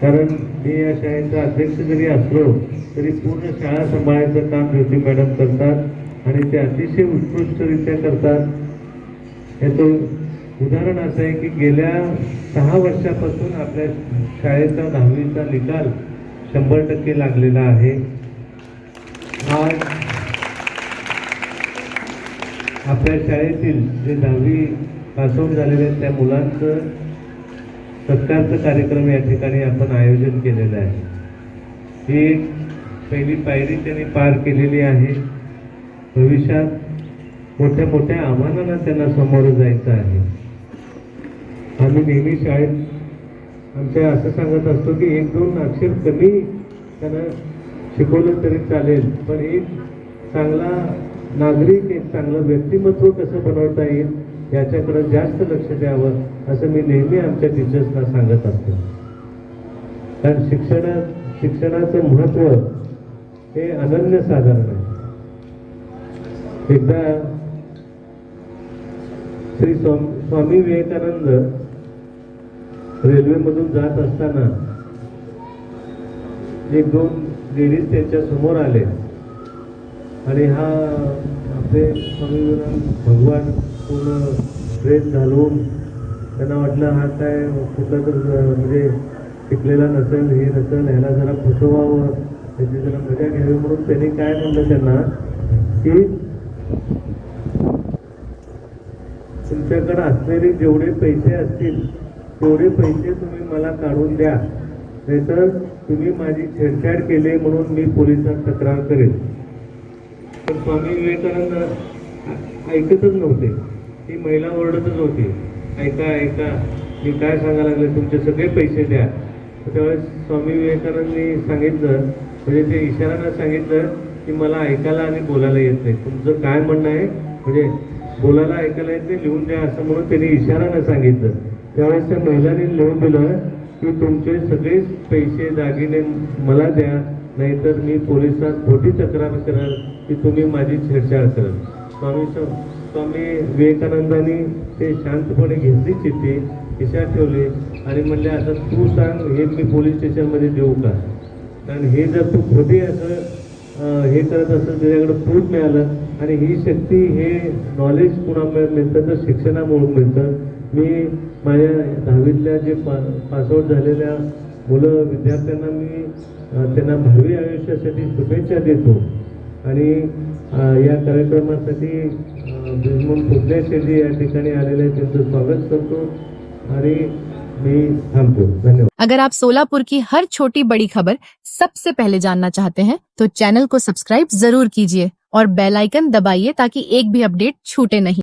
कारण मी या शाळेचा अध्यक्ष जरी असलो तरी पूर्ण शाळा सांभाळायचं काम ज्योती मॅडम करतात आणि ते अतिशय उत्कृष्टरित्या करतात. याचं उदाहरण असं आहे की गेल्या सहा वर्षापासून आपल्या शाळेचा दहावीचा निकाल शंभर टक्के लागलेला आहे. आज आपल्या शाळेतील जे दहावी पासआउट झालेले आहेत त्या मुलांचं सत्कारचा कार्यक्रम या ठिकाणी आपण आयोजन केलेलं आहे. ही एक पहिली पायरी त्यांनी पार केलेली आहे. भविष्यात मोठ्या मोठ्या आव्हानांना त्यांना सामोरं जायचं आहे. आम्ही नेहमी शाळेत आमच्या असं सांगत असतो की एक दोन अक्षर कमी त्यांना शिकवलं तरी चालेल पण एक चांगला नागरिक एक चांगलं व्यक्तिमत्व कसं बनवता येईल याच्याकडे जास्त लक्ष द्यावं असं मी नेहमी आमच्या टीचर्सना सांगत असतो. कारण शिक्षण शिक्षणाचं महत्त्व हे अनन्यसाधारण आहे. एकदा श्री स्वामी स्वामी विवेकानंद रेल्वेमधून जात असताना एक दोन लेडीज त्यांच्यासमोर आले. आणि हा आपले स्वामी विवेकानंद भगवान पूर्ण ड्रेस घालून त्यांना वाटलं हा काय कुठला तर म्हणजे शिकलेला नसेल हे नसेल ह्याला जरा फसवावं त्याची जरा मजा घ्यावी म्हणून त्यांनी काय म्हणलं त्यांना की तुमच्याकडे असलेले जेवढे पैसे असतील तेवढे पैसे तुम्ही मला काढून द्या. नाहीतर तुम्ही माझी छेडछाड केली म्हणून मी पोलिसात तक्रार करेन. पण स्वामी विवेकानंद ऐकतच नव्हते. ती महिला ओरडतच होती. ऐका ऐका मी काय सांगायला लागले? तुमचे सगळे पैसे द्या. त्यावेळेस स्वामी विवेकानंदनी सांगितलं म्हणजे ते इशारानं सांगितलं की मला ऐकायला आणि बोलायला येत नाही. तुमचं काय म्हणणं आहे? म्हणजे बोलायला ऐकायला येत नाही लिहून द्या असं म्हणून त्यांनी इशारानं सांगितलं. त्यावेळेस त्या महिलांनी लिहून दिलं की तुमचे सगळे पैसे दागिने मला द्या नाहीतर मी पोलिसात खोटी तक्रार कराल की तुम्ही माझी छेडछाड कराल स्वामी स्वामी विवेकानंदांनी ते शांतपणे घेतली चिठ्ठी खिशात ठेवली आणि म्हणले आता तू सांग हे मी पोलीस स्टेशनमध्ये देऊ का? कारण हे जर तू खोटे असं हे करत असेल त्याच्याकडे प्रूफ मिळालं आणि ही शक्ती हे नॉलेज कुणामुळे मिळतं? तर शिक्षणामुळे मिळतं. मी माझ्या दहावीतल्या जे पा पासआउट झालेल्या मुलं विद्यार्थ्यांना मी त्यांना भावी आयुष्यासाठी शुभेच्छा देतो. आणि या कार्यक्रमासाठी अं, बिजमन फुटणे शेट्टी या ठिकाणी आलेले त्यांचं स्वागत करतो आणि अगर आप सोलापुर की हर छोटी बड़ी खबर सबसे पहले जानना चाहते हैं तो चैनल को सब्सक्राइब ज़रूर कीजिए और बेल आइकन दबाइए ताकि एक भी अपडेट छूटे नहीं।